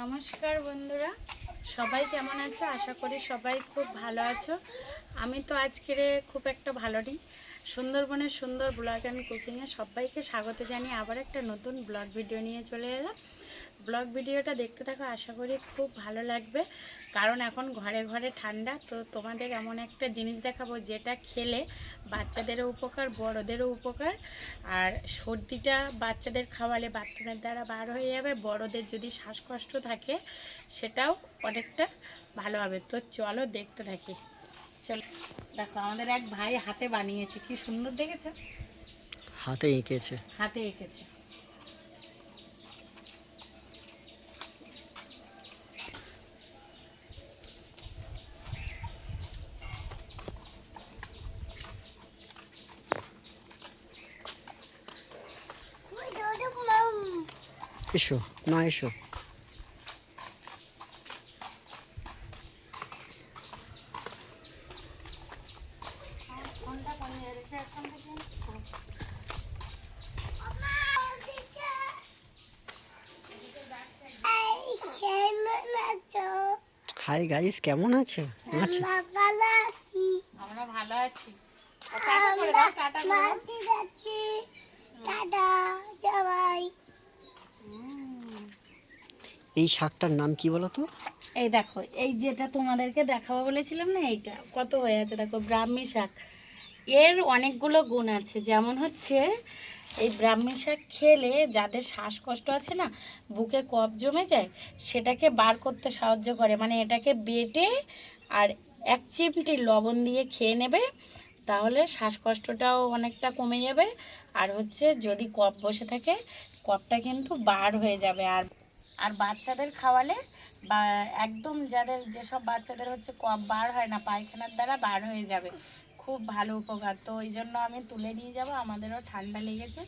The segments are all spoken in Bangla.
নমস্কার বন্ধুরা। সবাই কেমন আছো? আশা করি সবাই খুব ভালো আছো। আমি তো আজকের খুব একটা ভালো নেই। সুন্দরবনের সুন্দর ব্লগ অ্যান্ড কুকিংয়ে সবাইকে স্বাগত জানিয়ে আবার একটা নতুন ব্লগ ভিডিও নিয়ে চলে এলাম। ব্লগ ভিডিওটা দেখতে থাকো আশা করি খুব ভালো লাগবে। কারণ এখন ঘরে ঘরে ঠান্ডা তো তোমাদের এমন একটা জিনিস দেখাবো যেটা খেলে বাচ্চাদেরও উপকার বড়দেরও উপকার। আর সর্দিটা বাচ্চাদের খাওয়ালে বাথরুমের দ্বারা বার হয়ে যাবে বড়দের যদি শ্বাসকষ্ট থাকে সেটাও অনেকটা ভালো হবে। তো চলো দেখতে থাকি। চলো দেখো আমাদের এক ভাই হাতে বানিয়েছে কি সুন্দর দেখেছ? হাতে এঁকেছে। হাতে এঁকেছে। এসো না এসো। হাই গাইস কেমন আছো? আচ্ছা। আমরা ভালো আছি। টাটা করে দাও টাটা করে দাও। হুম। এই শাকটার নাম কি বলো তো? এই দেখো, এই যেটা তোমাদেরকে দেখাবো বলেছিলাম না, এইটা কত হয়ে আছে দেখো, ব্রাহ্মী শাক। এর অনেকগুলো গুণ আছে, যেমন হচ্ছে এই ব্রাহ্মী শাক খেলে যাদের শ্বাসকষ্ট আছে না, বুকে কফ জমে যায়, সেটাকে বার করতে সাহায্য করে। মানে এটাকে বেটে আর এক চিমটি লবণ দিয়ে খেয়ে নেবে, তাহলে শ্বাসকষ্টটাও অনেকটা কমে যাবে। আর হচ্ছে যদি কফ বসে থাকে, কফটা কিন্তু বার হয়ে যাবে। আর আর বাচ্চাদের খাওয়ালে বা একদম যাদের যেসব বাচ্চাদের হচ্ছে কফ বার হয় না, পায়খানার দ্বারা বার হয়ে যাবে। খুব ভালো উপকার। তো ওই জন্য আমি তুলে নিয়ে যাব। আমাদেরও ঠান্ডা লেগেছে।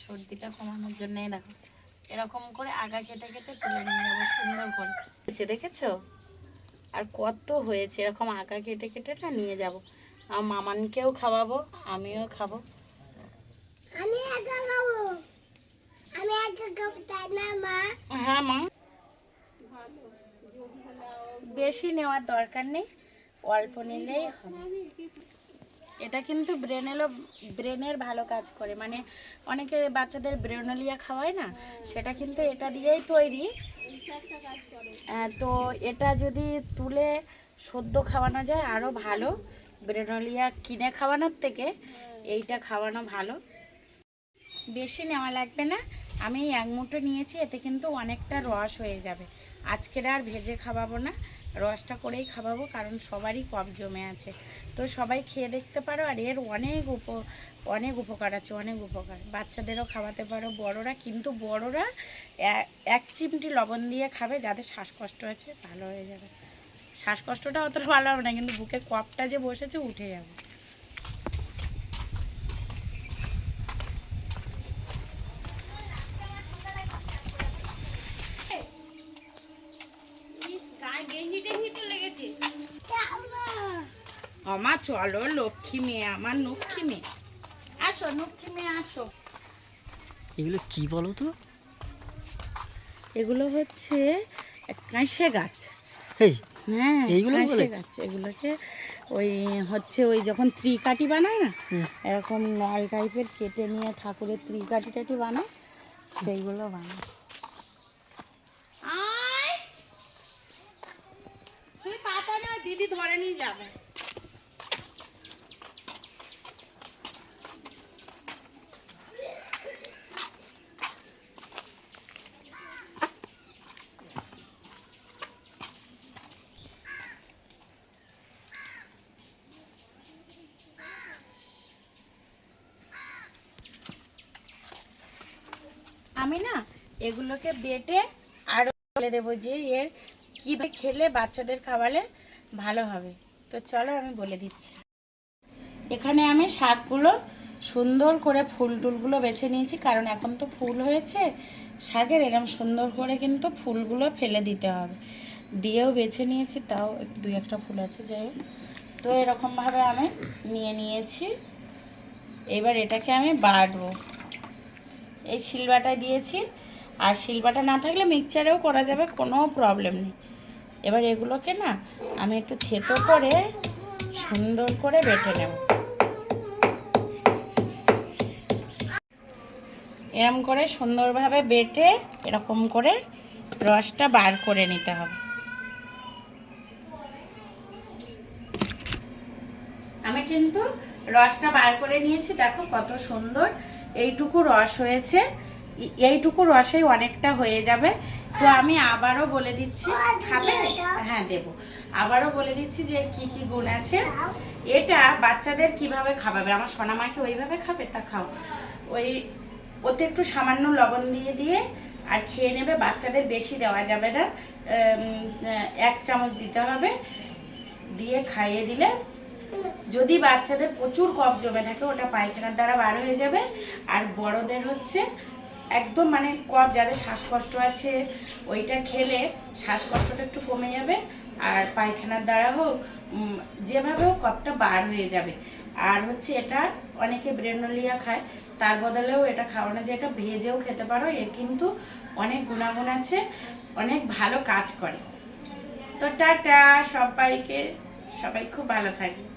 সর্দিটা কমানোর জন্য এই দেখো, এরকম করে আগা কেটে কেটে তুলে নিয়ে যাব, সুন্দর করে। হয়েছে দেখেছ? আর কত হয়েছে, এরকম আগা কেটে কেটে না নিয়ে যাব। আমার মামানকেও খাওয়াবো, আমিও খাব আমি একা খাব আমি একা খাব তাই না মা হ্যাঁ মা। বেশি নেওয়ার দরকার নেই, অল্প নিলেই এটা কিন্তু ব্রেনেরও ব্রেনের ভালো কাজ করে। মানে অনেকে বাচ্চাদের ব্রেনলিয়া খাওয়ায় না, সেটা কিন্তু এটা দিয়েই তৈরি। তো এটা যদি তুলে সদ্য খাওয়ানো যায় আরও ভালো। ব্রেনলিয়া কিনে খাওয়ানোর থেকে, এইটা খাওয়ানো ভালো। বেশি নেওয়া লাগবে না। আমি এক মুঠো নিয়েছি, এতে কিন্তু অনেকটা রস হয়ে যাবে। আজকের আর ভেজে খাওয়াবো না, রসটা করেই খাওয়াবো, কারণ সবারই কফ জমে আছে। তো সবাই খেয়ে দেখতে পারো, আর এর অনেক উপ, অনেক উপকার আছে, অনেক উপকার। বাচ্চাদেরও খাওয়াতে পারো, বড়রা, কিন্তু বড়রা এক চিমটি লবণ দিয়ে খাবে, যাদের শ্বাসকষ্ট আছে ভালো হয়ে যাবে। শ্বাসকষ্টটা অতটা ভালো হবে না, কিন্তু বুকে কফটা যে বসেছে, উঠে যাবে। আমার চলো লক্ষ্মী মেয়ে আমার লক্ষ্মী মেয়ে। আসো লক্ষ্মী মেয়ে আসো। এগুলো কি বলো তো? এগুলো হচ্ছে কাঁসে গাছ। এই হ্যাঁ এইগুলো কাঁসে গাছ এগুলোকে ওই হচ্ছে ওই যখন ত্রিকাঠি বানায় না এরকম নল টাইপের কেটে নিয়ে ঠাকুরের ত্রিকাঠি টাটি বানায় সেইগুলো বানায়। দিদি ধরে নিয়ে যাবে। আমি না এগুলোকে বেটে আরও বলে দেবো যে এর কীভাবে খেলে বাচ্চাদের খাওয়ালে ভালো হবে। তো চলো আমি বলে দিচ্ছি। এখানে আমি শাকগুলো সুন্দর করে ফুল টুলগুলো বেছে নিয়েছি, কারণ এখন তো ফুল হয়েছে। শাকের এরকম সুন্দর করে কিন্তু ফুলগুলো ফেলে দিতে হবে। দিয়েও বেছে নিয়েছি, তাও দুই একটা ফুল আছে, যাই তো এরকমভাবে আমি নিয়ে নিয়েছি। এবার এটাকে আমি বাটবো। এই শিলবাটায় দিয়েছি। আর শিলবাটা না থাকলে মিক্সচারেও করা যাবে, কোনো প্রবলেম নেই। এবার এগুলোকে না আমি একটু থেতো করে সুন্দর করে বেটে নেব। এরম করে সুন্দরভাবে বেটে এরকম করে রসটা বার করে নিতে হবে। আমি কিন্তু রসটা বার করে নিয়েছি, দেখো কত সুন্দর। এইটুকু রস হয়েছে। এইটুকু রসেই অনেকটা হয়ে যাবে। তো আমি আবারও বলে দিচ্ছি, খাবে? হ্যাঁ দেব। আবারও বলে দিচ্ছি যে কি কি গুণ আছে। এটা বাচ্চাদের কীভাবে খাওয়াবে? আমার সোনামাকে ওইভাবে খাবে? তা খাও। ওই, ওতে একটু সামান্য লবণ দিয়ে দিয়ে আর খেয়ে নেবে। বাচ্চাদের বেশি দেওয়া যাবে না। এক চামচ দিতে হবে। দিয়ে খাইয়ে দিলে যদি বাচ্চাদের প্রচুর কফ জমে থাকে, ওটা পায়খানার দ্বারা বার হয়ে যাবে। আর বড়দের হচ্ছে একদম মানে কফ, যাদের শ্বাসকষ্ট আছে, ওইটা খেলে শ্বাসকষ্টটা একটু কমে যাবে। আর পায়খানার দ্বারা হোক যেভাবে হোক কফটা বার হয়ে যাবে। আর হচ্ছে এটা অনেকে ব্রেনোলিয়া খায়, তার বদলেও এটা খাওয়ানো যায়। এটা ভেজেও খেতে পারো, এর কিন্তু অনেক গুণাগুণ আছে, অনেক ভালো কাজ করে। তো টাটা সবাইকে, সবাই খুব ভালো থাকবে।